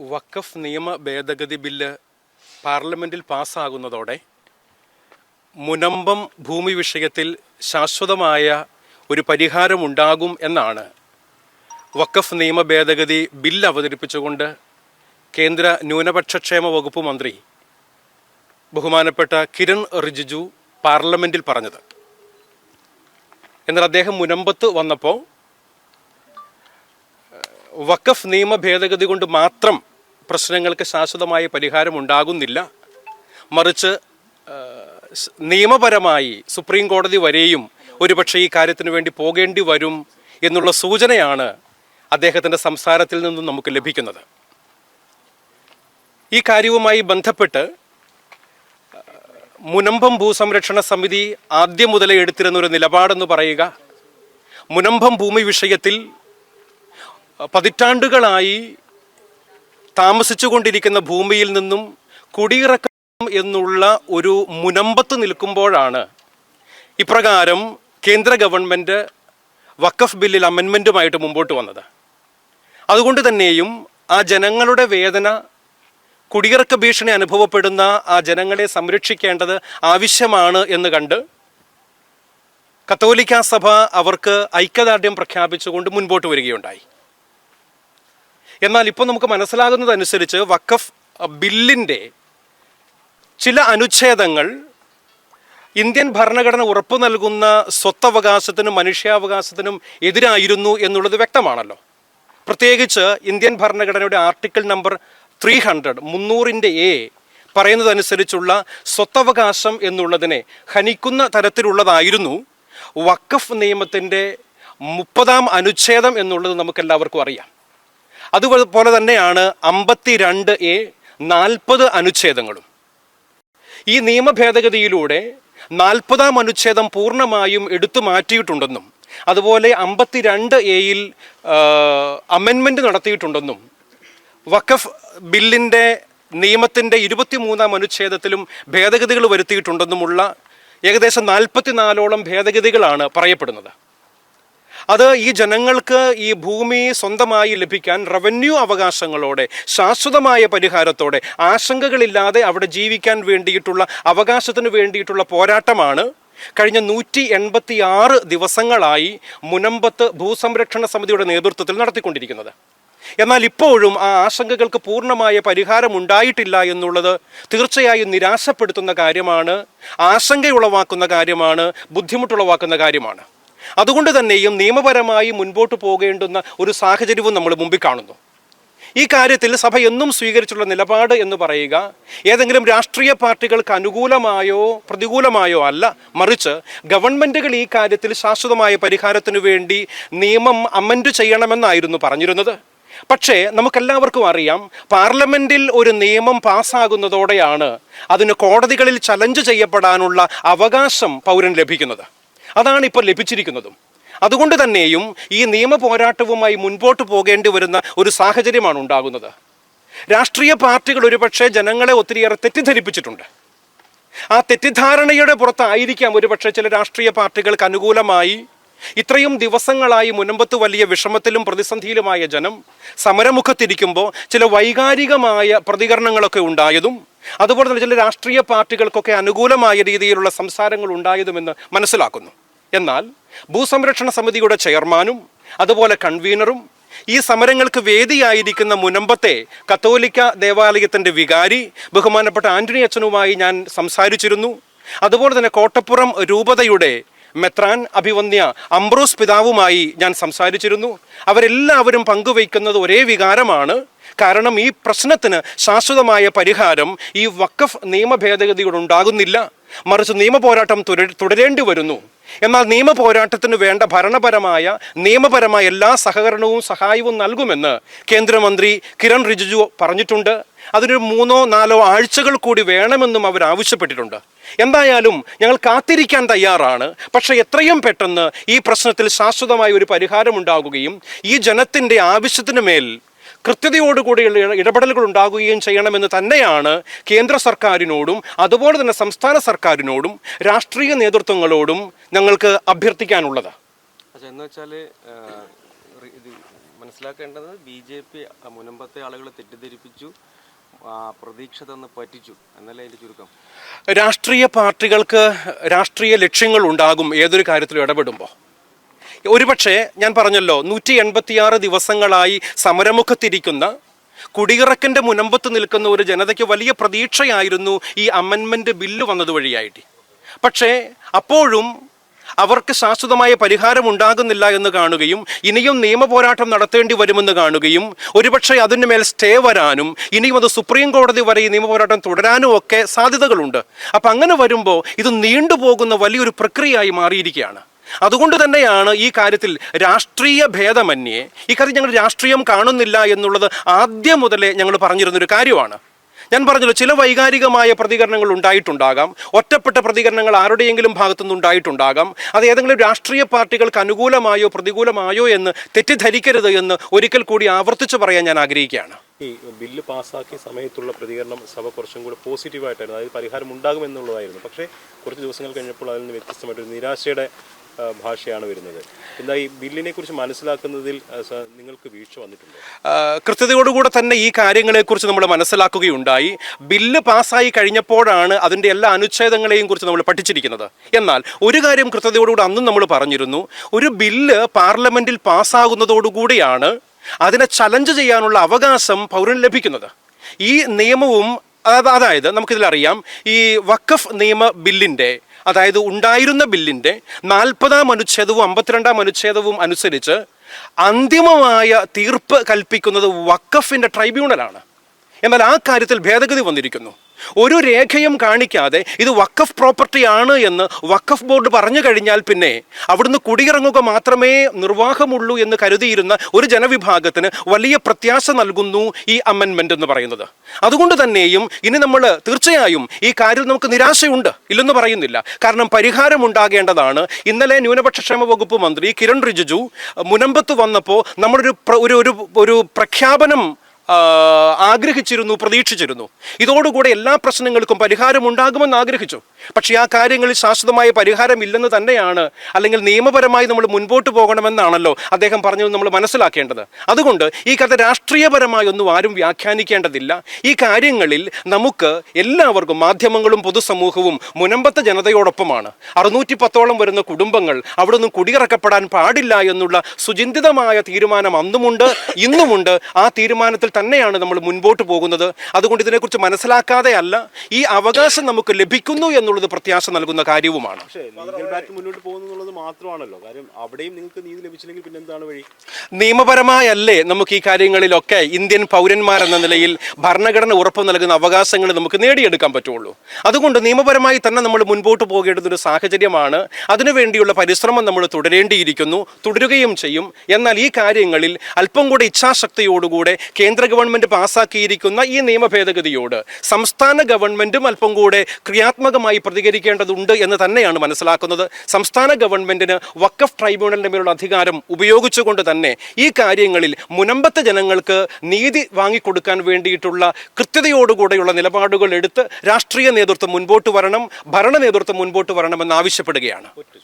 വഖഫ് നിയമ ഭേദഗതി ബില്ല് പാർലമെന്റിൽ പാസ്സാകുന്നതോടെ മുനമ്പം ഭൂമി വിഷയത്തിൽ ശാശ്വതമായ ഒരു പരിഹാരമുണ്ടാകും എന്നാണ് വഖഫ് നിയമ ഭേദഗതി ബില്ല് അവതരിപ്പിച്ചുകൊണ്ട് കേന്ദ്ര ന്യൂനപക്ഷക്ഷേമ വകുപ്പ് മന്ത്രി ബഹുമാനപ്പെട്ട കിരൺ റിജിജു പാർലമെന്റിൽ പറഞ്ഞത്. എന്നാൽ അദ്ദേഹം മുനമ്പത്ത് വന്നപ്പോൾ വഖഫ് നിയമ ഭേദഗതി കൊണ്ട് മാത്രം പ്രശ്നങ്ങൾക്ക് ശാശ്വതമായ പരിഹാരം ഉണ്ടാകുന്നില്ല. മറിച്ച് നിയമപരമായി സുപ്രീം കോടതി വരെയും ഒരുപക്ഷെ ഈ കാര്യത്തിന് വേണ്ടി പോകേണ്ടി വരും എന്നുള്ള സൂചനയാണ് അദ്ദേഹത്തിന്റെ സംസാരത്തിൽ നിന്നും നമുക്ക് ലഭിക്കുന്നത്. ഈ കാര്യവുമായി ബന്ധപ്പെട്ട് മുനമ്പം ഭൂസംരക്ഷണ സമിതി ആദ്യം മുതലേ എടുത്തിരുന്ന ഒരു നിലപാടെന്ന് പറയുക മുനമ്പം ഭൂമി വിഷയത്തിൽ പതിറ്റാണ്ടുകളായി താമസിച്ചു കൊണ്ടിരിക്കുന്ന ഭൂമിയിൽ നിന്നും കുടിയിറക്കം എന്നുള്ള ഒരു മുനമ്പത്ത് നിൽക്കുമ്പോഴാണ് ഇപ്രകാരം കേന്ദ്ര ഗവൺമെന്റ് വക്കഫ് ബില്ലിൽ അമെൻമെന്റുമായിട്ട് മുമ്പോട്ട് വന്നത്. അതുകൊണ്ട് തന്നെയും ആ ജനങ്ങളുടെ വേദന കുടിയിറക്ക ഭീഷണി അനുഭവപ്പെടുന്ന ആ ജനങ്ങളെ സംരക്ഷിക്കേണ്ടത് ആവശ്യമാണ് എന്ന് കണ്ട് കത്തോലിക്ക സഭ അവർക്ക് ഐക്യദാർഢ്യം പ്രഖ്യാപിച്ചുകൊണ്ട് മുൻപോട്ട് വരികയുണ്ടായി. എന്നാൽ ഇപ്പോൾ നമുക്ക് മനസ്സിലാകുന്നതനുസരിച്ച് വഖഫ് ബില്ലിന്റെ ചില അനുച്ഛേദങ്ങൾ ഇന്ത്യൻ ഭരണഘടന ഉറപ്പു നൽകുന്ന സ്വത്തവകാശത്തിനും മനുഷ്യാവകാശത്തിനും എതിരായിരുന്നു എന്നുള്ളത് വ്യക്തമാണല്ലോ. പ്രത്യേകിച്ച് ഇന്ത്യൻ ഭരണഘടനയുടെ ആർട്ടിക്കിൾ നമ്പർ ത്രീ ഹൺഡ്രഡ് മുന്നൂറിന്റെ എ പറയുന്നതനുസരിച്ചുള്ള സ്വത്തവകാശം എന്നുള്ളതിനെ ഹനിക്കുന്ന തരത്തിലുള്ളതായിരുന്നു വഖഫ് നിയമത്തിന്റെ മുപ്പതാം അനുച്ഛേദം എന്നുള്ളത് നമുക്കെല്ലാവർക്കും അറിയാം. അതുപോലെ തന്നെയാണ് അമ്പത്തിരണ്ട് എ നാൽപ്പത് അനുച്ഛേദങ്ങളും. ഈ നിയമ ഭേദഗതിയിലൂടെ നാൽപ്പതാം അനുച്ഛേദം പൂർണമായും എടുത്തു മാറ്റിയിട്ടുണ്ടെന്നും അതുപോലെ അമ്പത്തിരണ്ട് എയിൽ അമെൻമെന്റ് നടത്തിയിട്ടുണ്ടെന്നും വഖഫ് ബില്ലിന്റെ നിയമത്തിന്റെ ഇരുപത്തിമൂന്നാം അനുച്ഛേദത്തിലും ഭേദഗതികൾ വരുത്തിയിട്ടുണ്ടെന്നുമുള്ള ഏകദേശം നാൽപ്പത്തിനാലോളം ഭേദഗതികളാണ് പറയപ്പെടുന്നത്. അത് ഈ ജനങ്ങൾക്ക് ഈ ഭൂമി സ്വന്തമായി ലഭിക്കാൻ റവന്യൂ അവകാശങ്ങളോടെ ശാശ്വതമായ പരിഹാരത്തോടെ ആശങ്കകളില്ലാതെ അവിടെ ജീവിക്കാൻ വേണ്ടിയിട്ടുള്ള അവകാശത്തിന് വേണ്ടിയിട്ടുള്ള പോരാട്ടമാണ്. കഴിഞ്ഞ നൂറ്റി എൺപത്തി ആറ് ദിവസങ്ങളായി മുനമ്പത്ത് ഭൂസംരക്ഷണ സമിതിയുടെ നേതൃത്വത്തിൽ നടത്തിക്കൊണ്ടിരിക്കുന്നത്. എന്നാൽ ഇപ്പോഴും ആ ആശങ്കകൾക്ക് പൂർണമായ പരിഹാരം ഉണ്ടായിട്ടില്ല എന്നുള്ളത് തീർച്ചയായും നിരാശപ്പെടുത്തുന്ന കാര്യമാണ് ആശങ്കയുളവാക്കുന്ന കാര്യമാണ് ബുദ്ധിമുട്ടുളവാക്കുന്ന കാര്യമാണ്. അതുകൊണ്ട് തന്നെയും നിയമപരമായി മുൻപോട്ട് പോകേണ്ടുന്ന ഒരു സാഹചര്യവും നമ്മൾ മുമ്പിൽ കാണുന്നു. ഈ കാര്യത്തിൽ സഭ എന്നും സ്വീകരിച്ചുള്ള നിലപാട് എന്ന് പറയുക ഏതെങ്കിലും രാഷ്ട്രീയ പാർട്ടികൾക്ക് അനുകൂലമായോ പ്രതികൂലമായോ അല്ല മറിച്ച് ഗവൺമെന്റുകൾ ഈ കാര്യത്തിൽ ശാശ്വതമായ പരിഹാരത്തിനു വേണ്ടി നിയമം അമെൻഡ് ചെയ്യണമെന്നായിരുന്നു പറഞ്ഞിരുന്നത്. പക്ഷേ നമുക്കെല്ലാവർക്കും അറിയാം പാർലമെന്റിൽ ഒരു നിയമം പാസ്സാകുന്നതോടെയാണ് അതിന് കോടതികളിൽ ചലഞ്ച് ചെയ്യപ്പെടാനുള്ള അവകാശം പൗരൻ ലഭിക്കുന്നത്. അതാണ് ഇപ്പോൾ ലഭിച്ചിരിക്കുന്നതും. അതുകൊണ്ട് തന്നെയും ഈ നിയമ പോരാട്ടവുമായി മുൻപോട്ട് പോകേണ്ടി വരുന്ന ഒരു സാഹചര്യമാണ് ഉണ്ടാകുന്നത്. രാഷ്ട്രീയ പാർട്ടികൾ ഒരുപക്ഷെ ജനങ്ങളെ ഒത്തിരിയേറെ തെറ്റിദ്ധരിപ്പിച്ചിട്ടുണ്ട്. ആ തെറ്റിദ്ധാരണയുടെ പുറത്തായിരിക്കാം ഒരുപക്ഷെ ചില രാഷ്ട്രീയ പാർട്ടികൾക്ക് അനുകൂലമായി ഇത്രയും ദിവസങ്ങളായി മുനമ്പത്ത് വലിയ വിഷമത്തിലും പ്രതിസന്ധിയിലുമായ ജനം സമരമുഖത്തിരിക്കുമ്പോൾ ചില വൈകാരികമായ പ്രതികരണങ്ങളൊക്കെ ഉണ്ടായതും അതുപോലെ തന്നെ ചില രാഷ്ട്രീയ പാർട്ടികൾക്കൊക്കെ അനുകൂലമായ രീതിയിലുള്ള സംസാരങ്ങൾ ഉണ്ടായതുമെന്ന് മനസ്സിലാക്കുന്നു. എന്നാൽ ഭൂസംരക്ഷണ സമിതിയുടെ ചെയർമാനും അതുപോലെ കൺവീനറും ഈ സമരങ്ങൾക്ക് വേദിയായിരിക്കുന്ന മുനമ്പത്തെ കത്തോലിക്ക ദേവാലയത്തിന്റെ വികാരി ബഹുമാനപ്പെട്ട ആന്റണി അച്ഛനുമായി ഞാൻ സംസാരിച്ചിരുന്നു. അതുപോലെ തന്നെ കോട്ടപ്പുറം രൂപതയുടെ മെത്രാൻ അഭിവന്യ അംബ്രോസ് പിതാവുമായി ഞാൻ സംസാരിച്ചിരുന്നു. അവരെല്ലാവരും പങ്കുവയ്ക്കുന്നത് ഒരേ വികാരമാണ്. കാരണം ഈ പ്രശ്നത്തിന് ശാശ്വതമായ പരിഹാരം ഈ വക്കഫ് നിയമ ഭേദഗതികൾ ഉണ്ടാകുന്നില്ല. മറിച്ച് നിയമപോരാട്ടം തുടരേണ്ടി വരുന്നു. എന്നാൽ നിയമപോരാട്ടത്തിന് വേണ്ട ഭരണപരമായ നിയമപരമായ എല്ലാ സഹകരണവും സഹായവും നൽകുമെന്ന് കേന്ദ്രമന്ത്രി കിരൺ റിജിജു പറഞ്ഞിട്ടുണ്ട്. അതിനൊരു മൂന്നോ നാലോ ആഴ്ചകൾ കൂടി വേണമെന്നും അവർ ആവശ്യപ്പെട്ടിട്ടുണ്ട്. എന്തായാലും ഞങ്ങൾ കാത്തിരിക്കാൻ തയ്യാറാണ്. പക്ഷേ എത്രയും പെട്ടെന്ന് ഈ പ്രശ്നത്തിൽ ശാശ്വതമായ ഒരു പരിഹാരമുണ്ടാകുകയും ഈ ജനത്തിന്റെ ആവശ്യത്തിന് മേൽ കൃത്യതയോടുകൂടിയുള്ള ഇട- ഇടപെടലുകൾ ഉണ്ടാകുകയും ചെയ്യണമെന്ന് തന്നെയാണ് കേന്ദ്ര സർക്കാരിനോടും അതുപോലെ തന്നെ സംസ്ഥാന സർക്കാരിനോടും രാഷ്ട്രീയ നേതൃത്വങ്ങളോടും ഞങ്ങൾക്ക് അഭ്യർത്ഥിക്കാനുള്ളത്. എന്ന് വെച്ചാൽ ഇത് മനസ്സിലാക്കേണ്ടത് ബി ജെ പി മുനമ്പത്തെ ആളുകളെ തെറ്റിദ്ധരിപ്പിച്ചു പ്രതീക്ഷ തന്ന് പറ്റിച്ചു. എന്നല്ലേ എന്റെ ചുരുക്കം? രാഷ്ട്രീയ പാർട്ടികൾക്ക് രാഷ്ട്രീയ ലക്ഷ്യങ്ങൾ ഉണ്ടാകും ഏതൊരു കാര്യത്തിലും ഇടപെടുമ്പോൾ ഒരുപക്ഷെ ഞാൻ പറഞ്ഞല്ലോ നൂറ്റി എൺപത്തിയാറ് ദിവസങ്ങളായി സമരമുഖത്തിരിക്കുന്ന കുടിയിറക്കിന്റെ മുനമ്പത്ത് നിൽക്കുന്ന ഒരു ജനതയ്ക്ക് വലിയ പ്രതീക്ഷയായിരുന്നു ഈ അമെൻമെന്റ് ബില്ല് വന്നത് വഴിയായിട്ട് പക്ഷേ അപ്പോഴും അവർക്ക് ശാശ്വതമായ പരിഹാരം ഉണ്ടാകുന്നില്ല എന്ന് കാണുകയും ഇനിയും നിയമ പോരാട്ടം നടത്തേണ്ടി വരുമെന്ന് കാണുകയും ഒരുപക്ഷെ അതിന് മേൽ സ്റ്റേ വരാനും ഇനിയും അത് സുപ്രീം കോടതി വരെ ഈ നിയമ പോരാട്ടം തുടരാനും ഒക്കെ സാധ്യതകളുണ്ട്. അപ്പം അങ്ങനെ വരുമ്പോൾ ഇത് നീണ്ടുപോകുന്ന വലിയൊരു പ്രക്രിയയായി മാറിയിരിക്കുകയാണ്. അതുകൊണ്ട് തന്നെയാണ് ഈ കാര്യത്തിൽ രാഷ്ട്രീയ ഭേദമന്യേ കാര്യത്തിൽ ഞങ്ങൾ രാഷ്ട്രീയം കാണുന്നില്ല എന്നുള്ളത് ആദ്യം മുതലേ ഞങ്ങൾ പറഞ്ഞിരുന്നൊരു കാര്യമാണ്. ഞാൻ പറഞ്ഞല്ലോ ചില വൈകാരികമായ പ്രതികരണങ്ങൾ ഉണ്ടായിട്ടുണ്ടാകാം. ഒറ്റപ്പെട്ട പ്രതികരണങ്ങൾ ആരുടെയെങ്കിലും ഭാഗത്തുനിന്ന് ഉണ്ടായിട്ടുണ്ടാകാം. അത് ഏതെങ്കിലും രാഷ്ട്രീയ പാർട്ടികൾക്ക് അനുകൂലമായോ പ്രതികൂലമായോ എന്ന് തെറ്റിദ്ധരിക്കരുത് എന്ന് ഒരിക്കൽ കൂടി ആവർത്തിച്ച് പറയാൻ ഞാൻ ആഗ്രഹിക്കുകയാണ്. ഈ ബില്ല് പാസ്സാക്കിയ സമയത്തുള്ള പ്രതികരണം സഭ കുറച്ചും കൂടി പോസിറ്റീവായിട്ടായിരുന്നു. അതായത് പരിഹാരം ഉണ്ടാകുമെന്നുള്ളതായിരുന്നു. പക്ഷേ കുറച്ച് ദിവസങ്ങൾ കഴിഞ്ഞപ്പോൾ അതിൽ നിന്ന് വ്യത്യസ്തമായിട്ട് ഒരു നിരാശയുടെ ഭാഷയാണ് വരുന്നത്. എന്താ ഈ ബില്ലിനെ കുറിച്ച് മനസ്സിലാക്കുന്നതിൽ നിങ്ങൾക്ക് വീഴ്ച വന്നിട്ടുണ്ട്? കൃത്യതയോടുകൂടെ തന്നെ ഈ കാര്യങ്ങളെക്കുറിച്ച് നമ്മൾ മനസ്സിലാക്കുകയുണ്ടായി. ബില്ല് പാസ്സായി കഴിഞ്ഞപ്പോഴാണ് അതിന്റെ എല്ലാ അനുച്ഛേദങ്ങളെയും കുറിച്ച് നമ്മൾ പഠിച്ചിരിക്കുന്നത്. എന്നാൽ ഒരു കാര്യം കൃത്യതയോടുകൂടെ അന്നും നമ്മൾ പറഞ്ഞിരുന്നു. ഒരു ബില്ല് പാർലമെന്റിൽ പാസ്സാകുന്നതോടുകൂടിയാണ് അതിനെ ചലഞ്ച് ചെയ്യാനുള്ള അവകാശം പൗരന് ലഭിക്കുന്നത്. ഈ നിയമവും അതായത് നമുക്കിതിലറിയാം. ഈ വഖഫ് നിയമ ബില്ലിന്റെ അതായത് ഉണ്ടായിരുന്ന ബില്ലിന്റെ നാൽപ്പതാം അനുച്ഛേദവും അമ്പത്തിരണ്ടാം അനുച്ഛേദവും അനുസരിച്ച് അന്തിമമായ തീർപ്പ് കൽപ്പിക്കുന്നത് വഖഫിന്റെ ട്രൈബ്യൂണലാണ്. എന്നാൽ ആ കാര്യത്തിൽ ഭേദഗതി വന്നിരിക്കുന്നു. ഒരു രേഖയും കാണിക്കാതെ ഇത് വക്കഫ് പ്രോപ്പർട്ടി ആണ് എന്ന് വക്കഫ് ബോർഡ് പറഞ്ഞു കഴിഞ്ഞാൽ പിന്നെ അവിടുന്ന് കുടിയിറങ്ങുക മാത്രമേ നിർവാഹമുള്ളൂ എന്ന് കരുതിയിരുന്ന ഒരു ജനവിഭാഗത്തിന് വലിയ പ്രത്യാശ നൽകുന്നു ഈ അമെൻമെന്റ് എന്ന് പറയുന്നത്. അതുകൊണ്ട് തന്നെയും ഇനി നമ്മൾ തീർച്ചയായും ഈ കാര്യം നമുക്ക് നിരാശയുണ്ട്. ഇല്ലെന്ന് പറയുന്നില്ല. കാരണം പരിഹാരം ഉണ്ടാകേണ്ടതാണ് ഇന്നലെ ന്യൂനപക്ഷ ക്ഷേമ വകുപ്പ് മന്ത്രി കിരൺ റിജിജു മുനമ്പത്ത് വന്നപ്പോൾ നമ്മളൊരു ഒരു ഒരു പ്രഖ്യാപനം ആഗ്രഹിച്ചിരുന്നു പ്രതീക്ഷിച്ചിരുന്നു. ഇതോടുകൂടെ എല്ലാ പ്രശ്നങ്ങൾക്കും പരിഹാരം ഉണ്ടാകുമെന്ന് ആഗ്രഹിച്ചു. പക്ഷേ ആ കാര്യങ്ങളിൽ ശാശ്വതമായ പരിഹാരം ഇല്ലെന്ന് തന്നെയാണ് അല്ലെങ്കിൽ നിയമപരമായി നമ്മൾ മുൻപോട്ട് പോകണമെന്നാണല്ലോ അദ്ദേഹം പറഞ്ഞത് നമ്മൾ മനസ്സിലാക്കേണ്ടത്. അതുകൊണ്ട് ഈ കഥ രാഷ്ട്രീയപരമായി ഒന്നും ആരും വ്യാഖ്യാനിക്കേണ്ടതില്ല. ഈ കാര്യങ്ങളിൽ നമുക്ക് എല്ലാവർക്കും മാധ്യമങ്ങളും പൊതുസമൂഹവും മുനമ്പത്ത ജനതയോടൊപ്പമാണ്. അറുന്നൂറ്റി പത്തോളം വരുന്ന കുടുംബങ്ങൾ അവിടെ നിന്നും കുടിയിറക്കപ്പെടാൻ പാടില്ല എന്നുള്ള സുചിന്തിതമായ തീരുമാനം അന്നുമുണ്ട് ഇന്നുമുണ്ട്. ആ തീരുമാനത്തിൽ തന്നെയാണ് നമ്മൾ മുൻപോട്ട് പോകുന്നത്. അതുകൊണ്ട് ഇതിനെക്കുറിച്ച് മനസ്സിലാക്കാതെ അല്ല ഈ അവകാശം നമുക്ക് ലഭിക്കുന്നു എന്നുള്ളത് പ്രത്യാശ നൽകുന്ന കാര്യവുമാണ്. നിയമപരമായല്ലേ നമുക്ക് ഈ കാര്യങ്ങളിലൊക്കെ ഇന്ത്യൻ പൗരന്മാരെന്ന നിലയിൽ ഭരണഘടന ഉറപ്പ് നൽകുന്ന അവകാശങ്ങൾ നമുക്ക് നേടിയെടുക്കാൻ പറ്റുള്ളൂ. അതുകൊണ്ട് നിയമപരമായി തന്നെ നമ്മൾ മുൻപോട്ട് പോകേണ്ടുന്ന ഒരു സാഹചര്യമാണ് അതിനുവേണ്ടിയുള്ള പരിശ്രമം നമ്മൾ തുടരേണ്ടിയിരിക്കുന്നു തുടരുകയും ചെയ്യും. എന്നാൽ ഈ കാര്യങ്ങളിൽ അല്പം കൂടെ ഇച്ഛാശക്തിയോടുകൂടെ കേന്ദ്ര ഗവൺമെന്റ് പാസ്സാക്കിയിരിക്കുന്ന ഈ നിയമ ഭേദഗതിയോട് സംസ്ഥാന ഗവൺമെന്റും അല്പം കൂടെ ക്രിയാത്മകമായി പ്രതികരിക്കേണ്ടതുണ്ട് എന്ന് തന്നെയാണ് മനസ്സിലാക്കുന്നത്. സംസ്ഥാന ഗവൺമെന്റിന് വക്കഫ് ട്രൈബ്യൂണലിന്റെ മേലുള്ള അധികാരം ഉപയോഗിച്ചുകൊണ്ട് തന്നെ ഈ കാര്യങ്ങളിൽ മുനമ്പത്തെ ജനങ്ങൾക്ക് നീതി വാങ്ങിക്കൊടുക്കാൻ വേണ്ടിയിട്ടുള്ള കൃത്യതയോടുകൂടെയുള്ള നിലപാടുകൾ എടുത്ത് രാഷ്ട്രീയ നേതൃത്വം മുൻപോട്ട് വരണം ഭരണ നേതൃത്വം മുൻപോട്ട് വരണമെന്ന് ആവശ്യപ്പെടുകയാണ്.